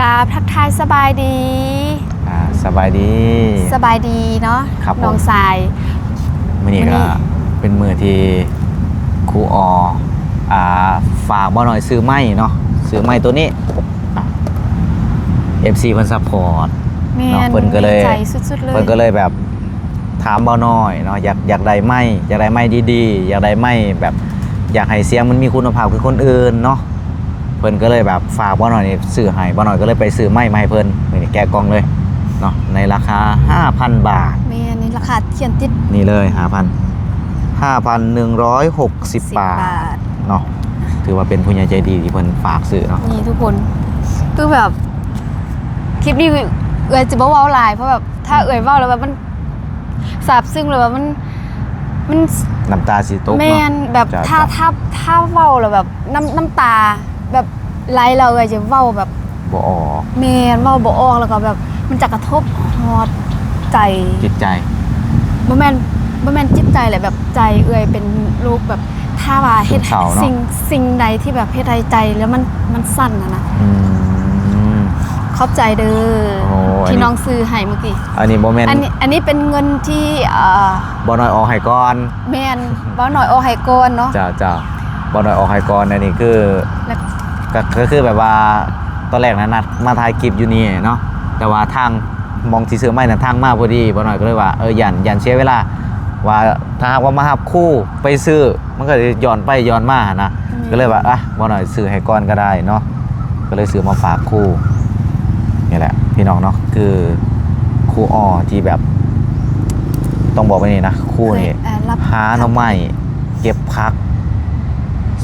กราบทักทายสบายดีอ่าสบายดี สบายดีเนาะครับผม น้องสาย มื่อนี้มื้อนี้ก็เป็นมือที่ครูออ่าฝากบ่หน่อยซื้อไม้เนาะซื้อไม้ตัวนี้อะ FC เพิ่นซัพพอร์ต แม่เนาะนเพิ่นก็เลย ดีใจสุดๆเลย เพิ่นก็เลยแบบถามบ่หน่อยเนาะอยากอยากได้ไม้อยากได้ไม้ดีๆ อยากได้ไม้แบบอยากให้เสียงมันมีคุณภาพคือคนอื่นเนาะ เพิ่นก็เลยแบบฝากบ่หน่อยนี่ซื้อให้บ่หน่อยก็เลยไปซื้อไม้มาให้เพิ่นนี่แกะกล่องเลยเนาะในราคา 5,000 บาทแม่นนี่ราคาเขียนติดนี่เลยห้าพันห้าพันหนึ่งร้อยหกสิบ10บาทบาทเนาะถือว่าเป็นผู้ใหญ่ใจดีที่เพิ่นฝากซื้อเนาะนี่ทุกคนคือแบบคลิปนี้เอ่ยจะบ่เว้าหลายเพราะแบบถ้าเอ่ยเว้าแล้วแบบมันสาบซึ้งเลยแบบมันมันน้ำตาสีตกแมเนาะนแบบจ้ะถ้าจ้ะถ้าถ้าเว้าแล้วแบบน้ำน้ำตา แบบไหลเราเอ่ยจะเว้าแบบบ่ออกแมนเว้าบ่ออกแล้วก็แบบ มันจะกระทบฮอดใจจิตใจบ่แม่นบ่แม่นจิตใจแหละแบบใจเอ่ยเป็นลูกแบบถ้าว่าเฮ็ดซึมเศร้าเนอะสิ่งสิ่งใดที่แบบเฮ็ดให้ใจแล้วมันมันสั่นนะนะอืม ขอบใจเด้อโอ้อันนี้ ที่น้องซื้อให้เมื่อกี้อันนี้บ่แม่นอันนี้อันนี้เป็นเงินที่เอ่อบ่น้อยออกให้ก่อนแม่นบ่หน่อยโอไฮโกนเนาะ จ้าจ้าบ่น้อยออกให้ก่อนอันนี้คือ แล้ว ก็ก็คือแบบว่าตอนแรกนะนัดมาถ่ายคลิปอยู่นี่เนาะแต่ว่าทางมองที่ซื้อไม้นะทางมาพอดีบ่น้อยก็เลยว่าเออยันยันเสียเวลา ว่าถ้าหากว่ามาหับคู่ไปซื้อมันก็จะย้อนไปย้อนมานะก็เลยว่าอะบ่หน่อยซื้อให้ก่อนก็ได้เนาะก็เลยซื้อมาฝากคู่นี่แหละ พี่น้องเนาะคือคู่อ้อที่แบบ ต้องบอกไว้นี่นะคู่นี่เอ่อรับ หาหน่อไม้เก็บพัก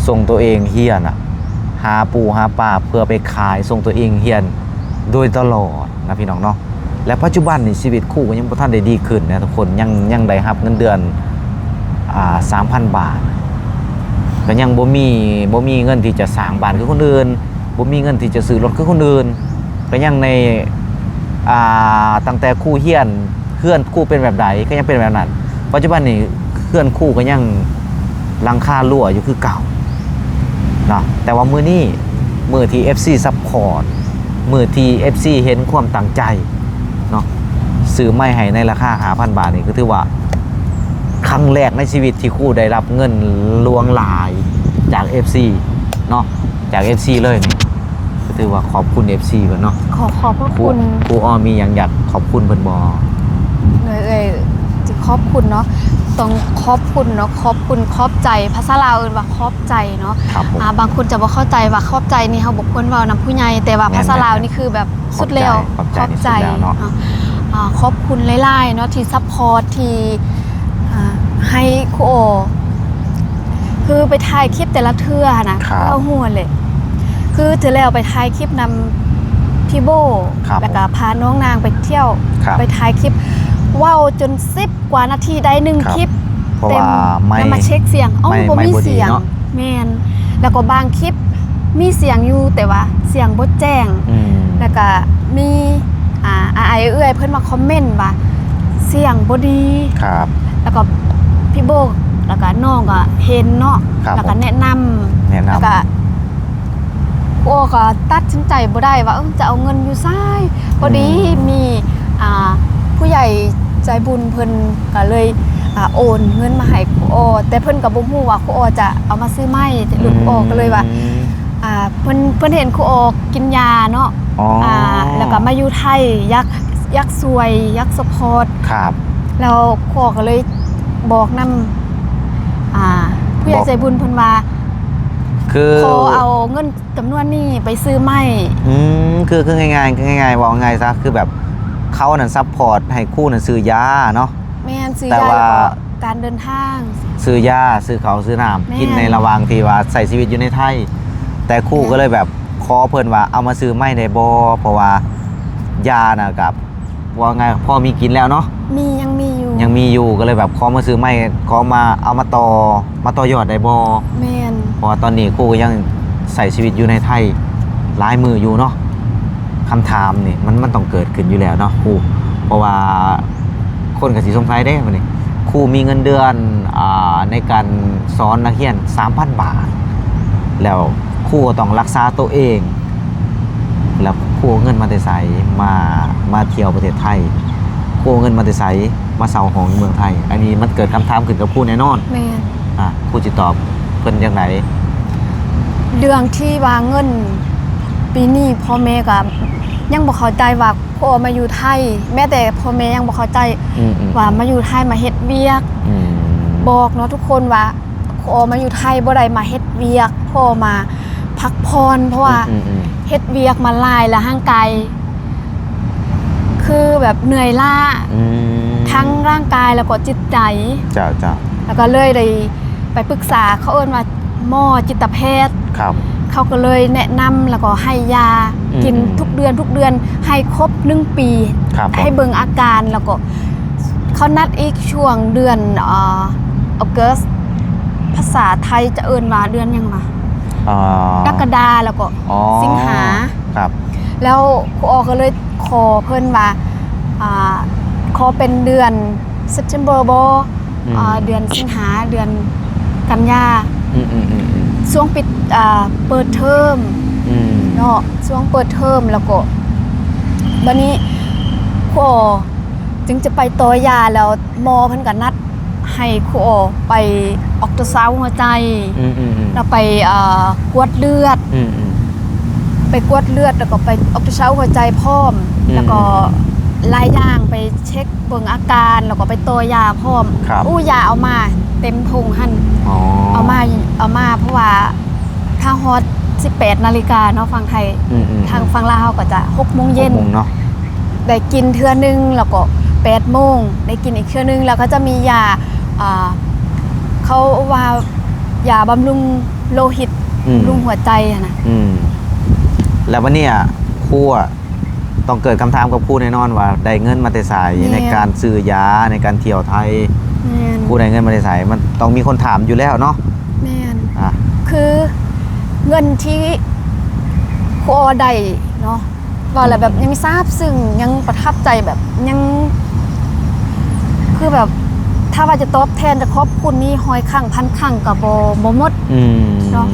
ส่งตัวเองเฮียนอะ หาปูหาปลาเพื่อไปขายส่งตัวเองเฮียนโดยตลอดนะพี่น้องเนาะและปัจจุบันนี่ชีวิตคู่ก็ยังบ่ทันได้ดีขึ้นนะทุกคนยังยังได้รับเงินเดือนอ่า3,000บาทก็ยังบ่มีบ่มีเงินที่จะสร้างบ้านคือคนอื่นบ่มีเงินที่จะซื้อรถคือคนอื่นก็ยังในอ่าตั้งแต่คู่เฮียนเพื่อนคู่เป็นแบบใดก็ยังเป็นแบบนั้นปัจจุบันนี่เพื่อนคู่ก็ยังหลังค่ารั่วอยู่คือเก่า เนาะแต่ว่ามือนี้มือที่ FC support มือที่ FC เห็นความตั้งใจเนาะซื้อไม่ให้ในราคา5,000บาทนี่ก็ถือว่า ครั้งแรกในชีวิตที่ครู่ได้รับเงินลวงหลายจาก FC เนาะจาก FC เลยนี่ก็ถือว่าขอบคุณ FC เพิ่นเนาะขอขอบพระครูคุณครูออมีหยังอยากขอบคุณเพิ่นบ่เลยเอ่ยจะ ขอบคุณเนาะต้องขอบคุณเนาะขอบคุณขอบใจภาษาลาวเอิ้นว่าขอบใจเนาะครับผม อ่าบางคนจะบ่เข้าใจว่าขอบใจนี่เฮาบ่ควรเว้านำผู้ใหญ่แต่ว่าแม่นภาษาลาวนี่คือแบบสุดแล้วขอบใจขอบใจนี่สุดแล้วเนาะ อ่อ่าขอบคุณหลายๆเนาะที่ซัพพอร์ตที่อ่าให้ครูโอ คือไปถ่ายคลิปแต่ละเทื่อนะครับ เอาหัวเลย คือเธอแล้วไปถ่ายคลิปนำพี่โบครับแล้วก็พาน้องนางไปเที่ยว ครับ ไปถ่ายคลิป เว้าวจนสิบกว่านาทีได้หนึ่งครับ คลิป เพราะเต็มว่าไม่ แล้วมาเช็คเสียงเอ้าไม่บ่ไม่มีบ่ดีเสียงเนอะแมนแล้วก็บางคลิปมีเสียงอยู่แต่ว่าเสียงบ่แจ้ง อืม แล้วก็มีอ่าอาไอเอื้อยเพิ่นมาคอมเมนต์ว่าเสียงบ่ดี ครับ แล้วก็พี่โบกแล้วก็น้องก็เห็นเนาะครับแล้วก็แนะนำแนะนำแล้วก็โอ้ก็ตัดสินใจบ่ได้ว่าเอ้าจะเอาเงินอยู่ซ้ายพอดีมีอ่า ผู้ใหญ่ใจบุญเพิ่นก็เลยอ่าโอนเงินมาให้ครูโอแต่เพิ่นก็บ่ฮู้ว่าครูโอจะเอามาซื้อไม้หรือครูโอก็เลยว่าอืมอ่าเพิ่นเพิ่นเห็นครูโอกินยาเนาะอ๋อออ่าแล้วก็มาอยู่ไทยยักยักซวยยักสปอร์ต ครับ แล้วครูโอก็เลยบอกนำอ่าผู้ใหญ่บอก ใจบุญเพิ่นว่าคือขอเอาเงินจำนวนนี้ไปซื้อไม้ อืมคือคือง่ายๆคือง่ายๆว่าง่ายซะคือแบบ เขานั่นซัพพอร์ตให้คู่นั่นซื้อยาเนาะ แม่นซื้อแต่ยาว่า แล้วก็การเดินทาง ซื้อยาซื้อเขาวซื้อน้ำแม่นกินในระหว่างที่ว่าใส่ชีวิตอยู่ในไทย แต่คู่แม่นก็เลยแบบขอเพิ่นว่าเอามาซื้อไม่ได้บ่เพราะว่ายาน่ะกับว่าไงพอมีกินแล้วเนาะมียังมีอยู่ยังมีอยู่ก็เลยแบบขอมาซื้อไม่ขอมาเอามาต่อมาต่อยอดได้บ่แม่นเพราะว่าตอนนี้คู่ก็ยังใส่ชีวิตอยู่ในไทยหลายมืออยู่เนาะ คำถามนี่มันมันต้องเกิดขึ้นอยู่แล้วเนาะครูเพราะว่าคนกับสีสงสัยได้มันนี่ครูมีเงินเดือนอาในการสอนนักเรียน 3,000 บาท แล้วครูก็ต้องรักษาตัวเอง แล้วคคู่เอาเงินมาแต่ไสมามาเที่ยวประเทศไทยคู่เอาเงินมาแต่ไสมาเซาของเมืองไทย อันนี้มันเกิดคำถามขึ้นกับผู้แน่นอนแม่นอะผู้จิตอบเพิ่นจังไดเรื่องที่ว่าเงินปีนี้พ่อแม่ก็ ยังบ่เข้าใจว่าพ่อมาอยู่ไทย แม้แต่พ่อแม่ยังบ่เข้าใจอืมอืมว่ามาอยู่ไทยมาเฮ็ดเวียก อืมบอกเนาะทุกคนว่าพ่อมาอยู่ไทยบ่ได้มาเฮ็ดเวียกพ่อมาพักผ่อนเพราะว่า อืมอืมเฮ็ดเวียกมาหลายแล้วร่างกายคือแบบเหนื่อยล้าอืมทั้งร่างกายแล้วก็จิตใจ เจ้าเจ้าแล้วก็เลยได้ไปปรึกษาเขาเอิ้นว่าหมอจิตแพทย์ ครับ เขาก็เลยแนะนำแล้วก็ให้ยาอืม กินทุกเดือนทุกเดือนให้ครบหนึ่งปีครับผมให้เบิ่งอาการแล้วก็เขานัดอีกช่วงเดือนเออออกัสภาษาไทยจะเอิ้นว่าเดือนหยังวะอ่ากรกฎาแล้วก็อ๋อสิงหาครับ แล้วครูออก็เลยขอเพิ่นว่าอ่าขอเป็นเดือน September บ่อืมอ่าเดือนสิงหาเดือนกันยาอืมอืมอืมอืมช่วงปิดอ่าเปิดเทอมอืม เนาะช่วงเปิดเทอมแล้วก็บัดนี้ครูออจึงจะไปต่อยาแล้วหมอเพิ่นก็นัดให้ครูออไปออกตราซาวด์หัวใจอืมอืมอืมแล้วไปอ่ากวดเลือดอืมอืมไปกวดเลือดแล้วก็ไปออกตราซาวด์หัวใจพร้อมอืมแล้วก็ลายย่างไปเช็คเบิ่งอาการแล้วก็ไปตัวยาพร้อมครับอู้ยาเอามา เต็มถุงหั่นอ๋อเอามาเอามาเพราะว่าถ้าฮอต 18นาฬิกาเนาะฝั่งไทย อืมอืมทางฝั่งลาวก็จะ6โมงเย็น หกโมงเนาะ ได้กินเทื่อนึงแล้วก็8โมงได้กินอีกเทื่อนึงแล้วก็จะมียาอ่าเขาว่ายาบำรุงโลหิตอืมบำรุงหัวใจอะนะอืม แล้ววันเนี้ยครูอะต้องเกิดคำถามกับครูแน่นอนว่าได้เงินมาแต่ไสายในการซื้อยาในการเที่ยวไทยแม่นครูได้เงินมาแต่ไสายมันต้องมีคนถามอยู่แล้วเนาะแม่นอะคือ เงินที่ครูออได้เนาะว่าอะไรแบบยังทราบซึ่งยังประทับใจแบบยัง คือแบบถ้าว่าจะตอบแทนจะขอบคุณนี่หอยข้างพันข้างกับโบโมมดอืมเนาะ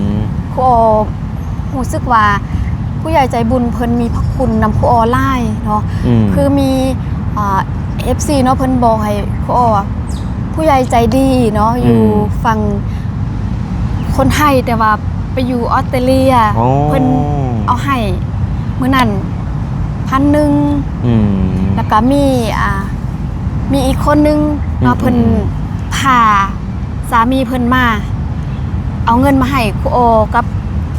ครูออรู้สึกว่าผู้ใหญ่ใจบุญเพิ่นมีพระคุณนำครูออไล่เนาะอืมคือมีอ่า FC เนาะเพิ่นบอกให้ครูออผู้ใหญ่ใจดีเนาะอยู่ฝั่งคนไทยแต่ว่า ไปอยู่ออสเตรเลียโอ้ เพิ่นเอาให้มื้อนั้นพันหนึ่งอืม แล้วก็มีอ่ามีอีกคนนึงเนาะอืม เพิ่นอืมพาสามีเพิ่นมา เอาเงินมาให้ครูโอกับ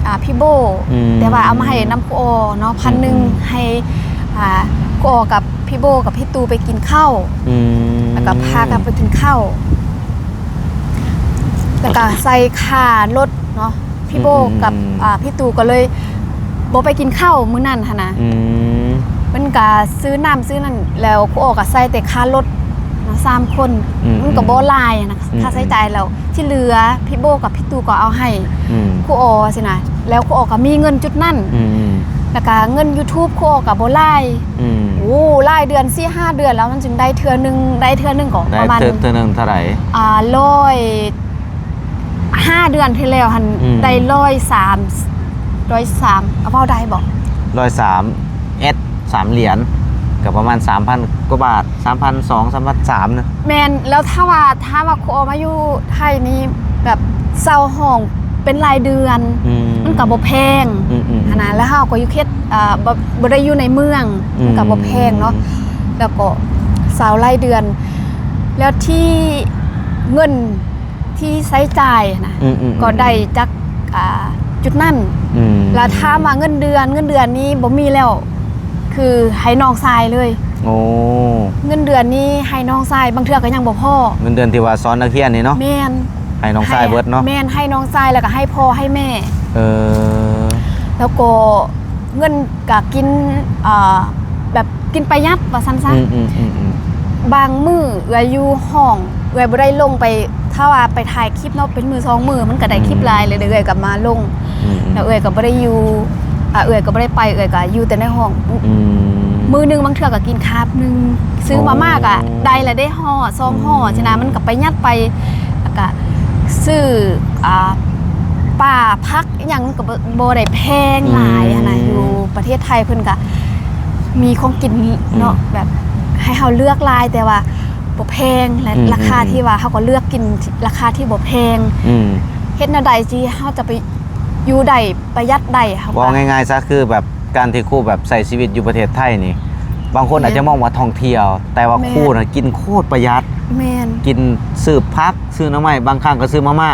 อ่าพี่โบ อืม แต่ว่าเอามาให้น้ำครูโอเนาะพันหนึ่งอืม ให้อ่าครูโอกับพี่โบกับพี่ตูไปกินข้าวอืมแล้วก็พากันไปกินข้าวแล้วก็ใส่ค่ารถเนาะ พี่โบกับอ่าพี่ตูก็เลยโบไปกินข้าวมื้อนั้นหั่นนะอืมมันก็ซื้อน้ำซื้อนั่นแล้วครูโอก็ใส่แต่ค่ารถเนาะสามคนอืมันก็บ่หลายอะนะอืม ค่าใช้จ่ายแล้วที่เหลือพี่โบกับพี่ตูก็เอาให้อืมครูโอสินะแล้วครูโอก็มีเงินจุดนั่นอืมแล้วก็เงิน YouTube ครูโอก็บ่หลาย อืมโอ้หลายเดือน4 5เดือนแล้วมันจึงได้เทื่อหนึงได้เทื่อหนึงก็ได้ประมาณเธอเธอหนึ่งเท่าไหร่อ่าร้อย ห้าเดือนที่แล้วหันอืม ได้ร้อยสามร้อยสามเอาเป้าได้บอกร้อยสามเอสสามเหรียญกับประมาณสามพันกว่าบาทสามพันสองสามพันสามนะแมนแล้วถ้าว่าถ้าว่าครูโอมาอยู่ไทยนี่แบบเศร้าห้องเป็นรายเดือน อืมันกับบ่แพงอืมอืมขนาดแล้วเฮาก็อยู่เขตอ่าบ่บ่ได้อยู่ในเมืองมันกับบ่แพงเนาะแล้วก็สาวรายเดือน แล้วที่เงิน ที่ใช้จ่ายนะอืมอืมก็ได้จากอ่าจุดนั่นอืมแล้วถ้ามาเงินเดือนเงินเดือนนี้บ่มีแล้ว คือให้น้องทรายเลย โอ้เงินเดือนนี้ให้น้องทรายบางเทื่อก็ยังบ่พอเงินเดือนที่ว่าซ้อนนักเรียนนี่เนาะแม่นให้น้องชายเบิร์ดเนาะแม่นให้น้องทรายแล้วก็ให้พ่อให้แม่ เออแล้วก็เงินก็กินอ่าแบบกินประหยัดว่าซั่นซะอืมอืมอืมอืมบางมื้อเอื้อยอยู่ห้องเอื้อยบ่ได้ลงไป ถ้าว่าไปถ่ายคลิปเนาะเป็นมือสองมือมันก็ได้คลิปหลายเลยเดี๋ยวเอื้อยกลับมาลงอืมแล้วเอื้อยก็บ่ได้อยู่อ่าเอื้อยก็บ่ได้ไปเอื้อยก็อยู่แต่ในห้องอืมมือหนึงบางเทื่อก็กินคาบหนึงซื้อมามากอะโอ้ได้และได้ห่อซองห่ออืมฉะนั้นมันก็ไปยัดไปแล้วก็ซื้ออ่าป่าพักอหยังมันก็บ่บ่ได้แพงหลายอะนะอยู่ประประเทศไทยเพิ่นก็มีของกินเนาะแบบให้เฮาเลือกหลายแต่ว่า บ่แพงและอืมราคาอืม ที่ว่าเฮาก็เลือกกินราคาที่บ่แพงอืมเฮ็ดแนวใดที่เฮาจะไปอยู่ได้ประหยัดได้เฮาบก็อกง่ายๆซะคือแบบการที่ครู่แบบใส่ชีวิตอยู่ประเทศไทยนี่ บางคนแม่นอาจจะมองว่าท่องเที่ยว แต่ว่าแม่ ครู่น่ะกินโคตรประหยัด แม่นกินซื้อพักซื้อน้ำไม้บางครั้งก็ซื้อมาม่า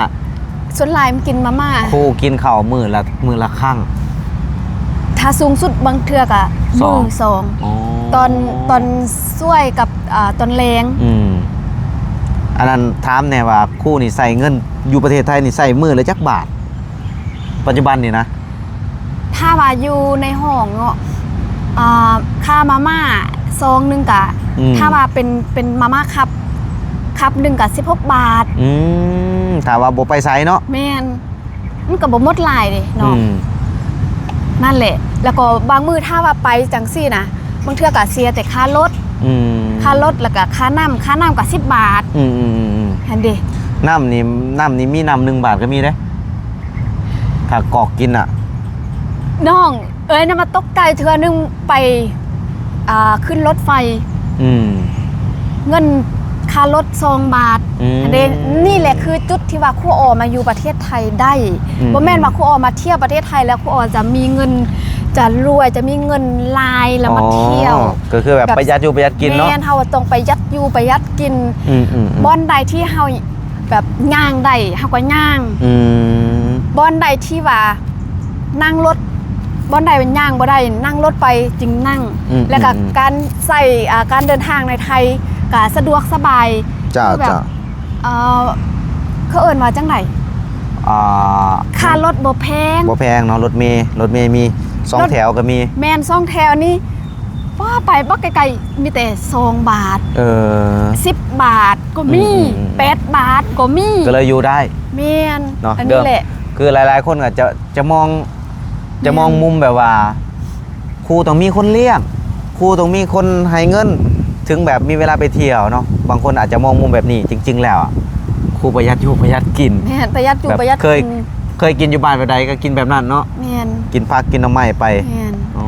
ส่วนหลายมันกินมาม่า ครู่กินข้าวมื้อละมื้อละครั้ง ถ้าสูงสุดบางเทือก็สอง มื้อสอง อ๋อ ตอนตอนสวยกับอ่าตอนแรงอืมอันนั้นถามแน่ว่าครู่นี่ใส่เงินอยู่ประเทศไทยนี่ใส่มื้อละจักบาท ปัจจุบันนี่นะ ถ้าว่าอยู่ในห้องเนาะอ่าค่ามาม่าซองหนึงกะ อืม ถ้าว่าเป็นเป็นมาม่าคัพคัพหนึ่งกะ16 บาท อืมถ้าว่าบ่ไปไสเนาะแม่นมันก็บ่หมดหลายเด้อืเนาะมนั่นแหละ แล้วก็บางมื้อถ้าว่าไปจังซี่นะ บางเทื่อก็เสียแต่ค่ารถอืมค่ารถแล้วก็ค่าน้ำค่าน้ำก็10บาทอืมอืมอืมอืมหั่นเด้น้ำนี่น้ำนี่มีน้ำหนึ่งบาทก็มีเด้ถ้ากอกกินอะ น้อง เอ้ยนำมาตกใจเทื่อนึงไปอ่าขึ้นรถไฟอืม เงินค่ารถซองบาทอืมอันเดนี่แหละคือจุดที่ว่าครูออมาอยู่ประเทศไทยได้อืม บ่แม่นว่าครูออมาเที่ยวประเทศไทยแล้วครูออจะมีเงิน จะรวยจะมีเงินลายแล้วมาเที่ยวอ๋อก็คือแบบแบบประหยัดอยู่ประหยัดกินเนาะแม่นเฮาต้องไปยัดอยู่ไปยัดกินอืมอืมอืมบ่อนใดที่เฮาแบบย่างได้เฮาก็ย่างอืมบ่อนใดที่ว่านั่งรถบ่อนใดเป็นย่างบ่ได้นั่งรถไปจึงนั่งอืมแล้วก็อืมการใส่อ่าการเดินทางในไทยก็สะดวกสบายจ้าคือแบบจ้าเอ่อเขาเอิ้นว่าจังไดอ่าค่ารถบ่แพงบ่แพงเนาะรถเมย์รถเมย์มี สองรถแถวก็มี แมนซ่องแถวนี่ว่าไปบ่ไกลๆมีแต่ซองบาทเออ10บาทก็มีอืมอืมแปดบาทก็มีก็เลยอยู่ได้แมนเนาะอันเดินี้มแหละ คือหลาย ๆ คนก็จะจะมองจะมองแม่นมุมแบบว่าครูต้องมีคนเลี้ยงครูต้องมีคนให้เงิน ถึงแบบมีเวลาไปเที่ยวเนาะบางคนอาจจะมองมุมแบบนี้จริง ๆ แล้วอะครูประหยัดอยู่ประหยัดกิน แมนประหยัดอยู่แบบประหยัดเคย กิน เคยกินอยู่บ้านแบบใดก็กินแบบนั้นเนาะแมนกินผักกินน้ำไม้ไปแมนอ๋อ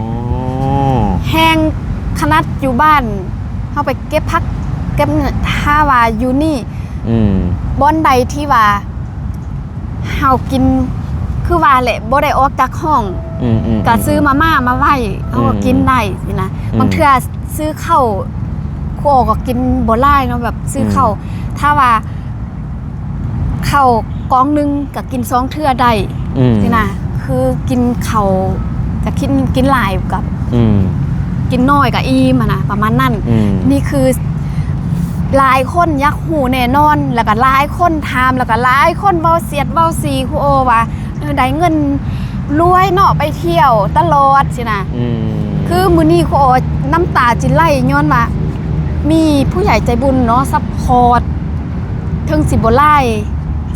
แห้งขนาดอยู่บ้านเฮาไปเก็บพักเก็บเงินถ้าว่าอยู่นี่อืมบ่อนใดที่ว่าเฮากินคือว่าแหละบ่ได้ออกจากห้อง อืมอืม ก็ซื้อมาม่ามาไว้เอาก็กินได้สินะอืมบางเทื่อซื้อข้าวครัวก็กินบ่หลายเนาะแบบซื้อข้าวถ้าว่าข้าว กองหนึงก็กินสองเทื่อได้อืมสินะคือกินข้าวจะกินกินหลายกับอืมกินน้อยกับอิ่มอะนะประมาณนั้น อืมนี่คือหลายคนอยักหูแน่นอน แล้วก็หลายคนถามแล้วก็หลายคนเว้าเสียดเว้าสีครูโอว่าเออได้เงินรวยเนาะไปเที่ยวตลอดสินะ อืมคือมือนี้ครูโอน้ำตาจิไหลย้อนว่ามีผู้ใหญ่ใจบุญเนาะซัพพอร์ตถึงสิบ่ไล่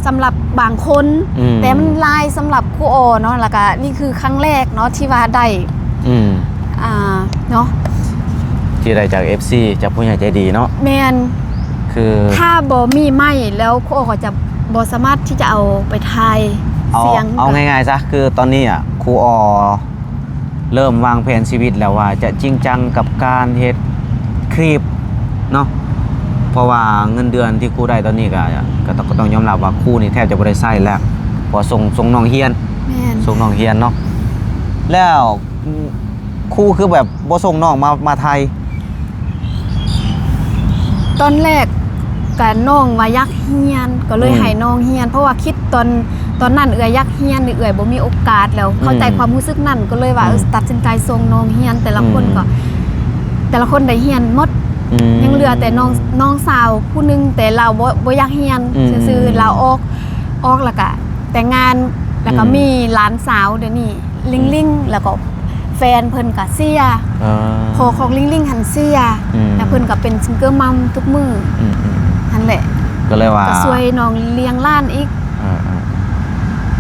สำหรับบางคนอืมแต่มันไล่สำหรับครูโอเนาะแล้วก็นี่คือครั้งแรกเนาะที่ว่าได้อืมอ่าเนาะที่ได้จาก FC จากผู้ใหญ่ใจดีเนาะแมนคือถ้าบอมีไหมแล้วครูโอก็จะบอสามารถที่จะเอาไปทายเอาเสียงเอาง่ายๆซะคือตอนนี้อะครูออเริ่มวางแผนชีวิตแล้วว่าจะจริงจังกับการเฮ็ดคลิปเนาะ เพราะว่าเงินเดือนที่ครูได้ตอนนี้ก็ก็ต้องก็ต้องยอมรับว่าครูนี่แทบจะบ่ได้ใช้แล้วเพอส่งส่งน้องเฮียนแมนส่งน้องเฮียนเนาะแล้วครูคือแบบบ่ส่งน้องมามาไทยตอนแรกกับน้องว่ายักเฮียนก็เลยอืมให้น้องเฮียน เพราะว่าคิดตอนตอนนั้นเอือยยักเฮียนเอือยบ่มีโอกาสแล้ว เข้าใจอืมความรู้สึกนั่นก็เลยว่าอืมเออตัดสินใจส่งน้องเฮียน แต่ละคนอืมก็ แต่ละคนได้เฮียนหมด ม ยังเหลือแต่น้องน้องสาวผู้หนึงแต่เราบ่บ่อยากเฮียนอืมซื่อๆเราออกออกแล้วก็แต่งงานแล้วก็อืม มีหลานสาวเดี๋ยวนี้ลิงลิงแล้วก็แฟนเพิ่นก็เสียเออพอของลิงลิงหันเสียอืม แล้วเพิ่นก็เป็นซิงเกิลมัมทุกมืออืมอืมนั่นแหละก็เลยว่าก็ช่วยน้องเลี้ยงหล้านอีกเออเออ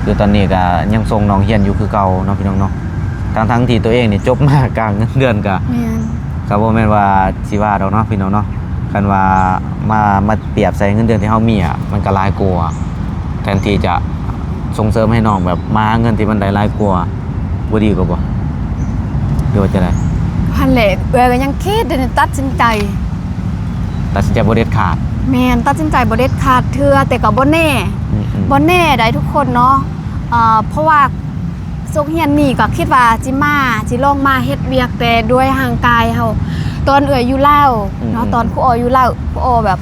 คือตอนนี้ก็ยังส่งน้องเฮียนอยู่คือเก่าเนาะพี่น้องเนาะทั้งทั้งๆที่ตัวเองนี่จบมากลางเงินเดือนก็ แม่น ก็บ่แม่นว่าสิว่าดอกเนาะพี่น้องเนาะกันว่ามามาเปรียบใส่เงินเดือนที่เฮามีอะมันก็หลายกว่าแทนที่จะส่งเสริมให้น้องแบบมาหาเงินที่มันได้หลายกว่าบ่ดีกว่าบ่รือว่าจะไดพันแหละเอ้ยก็ยังคิดเดี๋ยวนี้ตัดสินใจ ตัดสินใจบ่เด็ดขาดแม่นตัดสินใจบ่เด็ดขาดเทื่อแต่ก็บ่แน่อืมอืมบ่แน่ได้ทุกคนเนาะเอ่อเพราะว่า สกเฮียนนี่ก็คิดว่าจิมาจิลองมาเฮ็ดเวียกแต่ด้วยห่างกายเฮาตอนเอ่ยอยู่ลาวเนาะตอนครูอออยู่ลาวครูออแบบ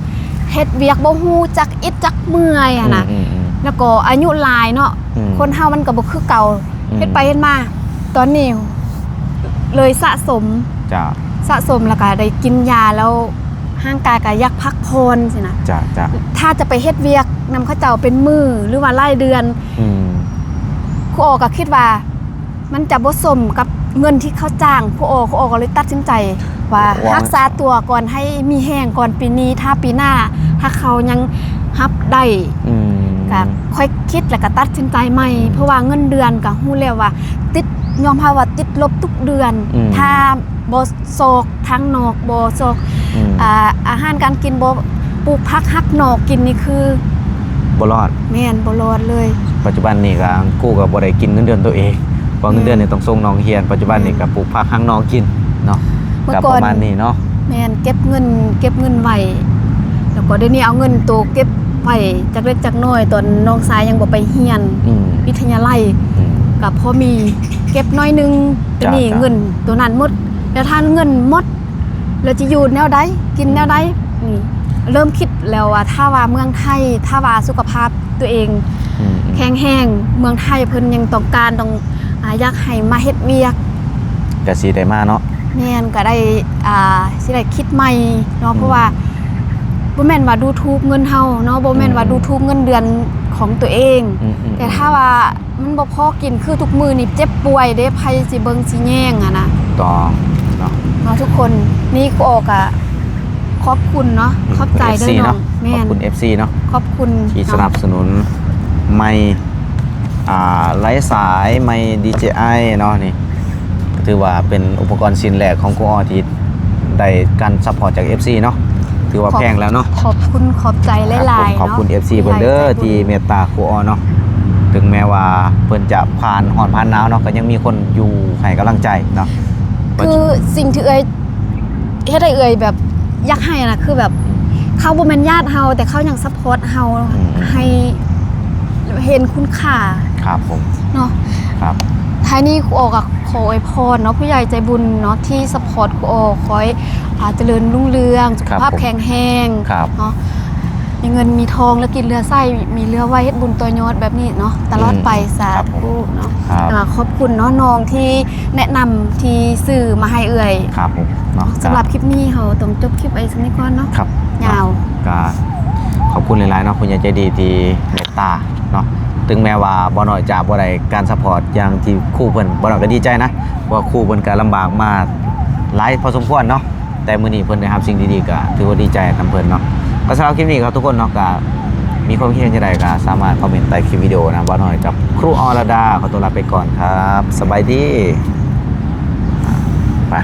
เฮ็ดเวียกบ่ฮู้จักอิดจักเมื่อยอะนะอืมอืมแล้วก็อายุหลายเนาะอืมคนเฮามันก็บ่คือเก่าอืมเฮ็ดไปเฮ็ดมา ตอนนี้เลยสะสมจ้าสะสมแล้วก็ได้กินยาแล้วห่างกายก็อยากพักพรสินะจ้าจ้าถ้าจะไปเฮ็ดเวียกนำเข้าเจ้าเป็นมือหรือว่าไล่เดือน อืมครูโอก็คิดว่า มันจะบ่สมกับเงินที่เขาจ้างครูโอครูโอก็เลยตัดสินใจ ว่ารักษาตัวก่อนให้มีแห้งก่อนปีนี้ถ้าปีหน้า ถ้าเขายังฮับได้อืมก็ค่อยคิดแล้วก็ตัดสินใจใหม่เพราะว่าเงินเดือนก็ฮู้แล้วว่า ติดยอมรับว่าติดลบทุกเดือนอืมถ้าบ่โศกทั้งนอกบ่โศกอืมอ่าอาหารการกินบ่ปลูกผักฮักนอกกินนี่คือบ่รอดแม่นบ่รอดเลย ปัจจุบันนี่ก็กู้ก็บ่ได้กินเงินเดือนตัวเองเพราะเงินเดือนนี่ต้องส่งน้องเรียนปัจจุบันนี่ก็ปลูกผักข้างน้องกินเนาะเมื่อก็ก่ปอนระมาณนี้เนาะแม่นเก็บเงินเก็บเงินไว้แล้วก็เดี๋ยวนี้เอาเงินตัวเก็บไว้จักเล็กจักน้อยตอนน้องชายยังบ่ไปเรียนอืมวิทยาลัยอืมกับพอมีเก็บน้อยหนึงแต่จ้ะนี่จ้ะเงินตัวนั้นหมดแล้วถ้าเงินหมดแล้วจะอยู่แนวใดกินแนวใดนี่เริ่มคิดแล้วว่าถ้าว่าเมืองไทยถ้าว่าสุขภาพตัวเองอืมอืม แข็งแรงเมืองไทยเพิ่นยังต้องการต้องอ่าอยากให้มาเฮ็ดเวียกก็สิได้มาเนาะแม่นก็ได้อ่าสิได้คิดใหม่เนาะอืมเพราะว่าบ่แม่นว่าดูถูกเงินเฮาเนาะบ่แม่นว่าอืมดูถูกเงินเดือนของตัวเองอืมอืมแต่ถ้าว่ามันบ่พอกินคือทุกมื้อนี่เจ็บป่วยเด้ไผสิเบิ่งสิแย่งอะนะต่อเนาะเนาะทุกคนนี่กูออกอะขอบคุณเนาะขอบใจเด้อ FC น้อเนาะงขแม่อบนคุณ FC เนาะขอบคุณที่สเนาะนับสนุน ไม่อ่าไร้สายไม่ DJI เนาะนี่ก็ถือว่าเป็นอุปกรณ์ชิ้นแรกของกูออที่ได้การซัพพอร์ตจาก FC เนาะถือว่าแพงแล้วเนาะขอบคุณขอบใจหลายๆขอบคุณเนาะ FC เพิ่นเด้อที่เมตตาครูออเนาะถึงแม้ว่าเพิ่นจะผ่านหอนผ่านหนาวเนาะก็ยังมีคนอยู่ให้กำลังใจเนาะคือสิ่งที่เอ่ยเฮ็ดให้เอ่ยแบบอยากให้นะคือแบบเขาบ่แม่นญาติเฮาแต่เขายังซัพพอร์ตเฮาให้ เห็นคุณค่าครับผมเนาะครับท้ายนี้ครูโอกับขออวยพรเนาะผู้ใหญ่ใจบุญเนาะที่สปอร์ตครูโอขอให้อ่าเจริญรุ่งเรืองสุขภาพแข็งแรงครับเนาะมีเงินมีทองแล้วกินเรือไส้มีเรือไว้เฮ็ดบุญตัวยอดแบบนี้เนาะตลอดไปสาครับผมธุเนาะครับอ่าขอบคุณเนาะน้องที่แนะนำที่สื่อมาให้เอ่ยครับผมเนาะสำหรับคลิปนี้เขาต้องจบคลิปไว้สักนิดก่อนเนาะครับยาวก็ขอบคุณหลายๆเนาะคุณยายใจดีที่เมตตา เนาะถึงแม้ว่าบ่หน่อยจากบ่ได้การซัพพอร์ตอย่างที่ครู่เพิ่นบ่หน่อยก็ดีใจนะว่าครู่เพิ่นก็ลำบากมาหลายพอสมควรเนาะแต่มื้อนี้เพิ่นได้รับสิ่งดีๆก็ถือว่าดีใจนํเพิ่นเนาะก็สำหรับคลิปนี้ครับทุกคนเนาะก็มีความคิดเห็นจังไดก็สามารถคอมเมนต์ใต้คลิปวิดีโอนะบ่หน่อยจากครูอรดาขอตัวลาไปก่อนครับ สบายดีไป